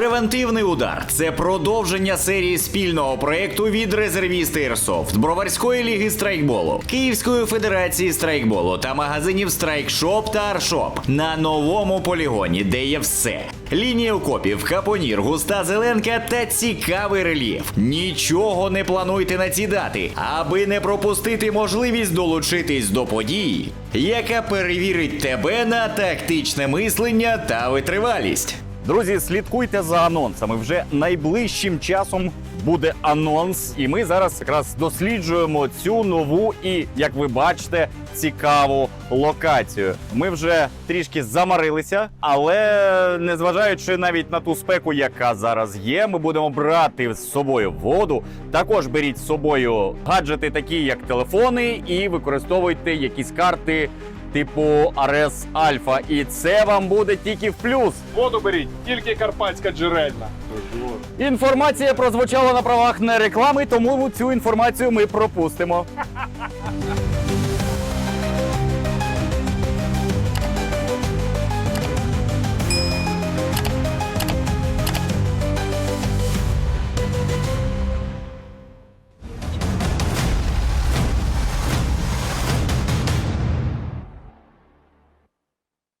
Превентивний удар це продовження серії спільного проєкту від резервісти Airsoft, Броварської ліги страйкболу, Київської федерації страйкболу та магазинів Страйкшоп та Аршоп на новому полігоні, де є все. Лінія окопів, капонір, густа зеленка та цікавий рельєф. Нічого не плануйте на ці дати, аби не пропустити можливість долучитись до події, яка перевірить тебе на тактичне мислення та витривалість. Друзі, слідкуйте за анонсами. Вже найближчим часом буде анонс, і ми зараз якраз досліджуємо цю нову і, як ви бачите, цікаву локацію. Ми вже трішки замарилися, але незважаючи навіть на ту спеку, яка зараз є, ми будемо брати з собою воду. Також беріть з собою гаджети, такі як телефони, і використовуйте якісь карти. Типу Ares Alpha, і це вам буде тільки в плюс. Воду беріть, тільки карпатська джерельна. Інформація прозвучала на правах не реклами, тому цю інформацію ми пропустимо.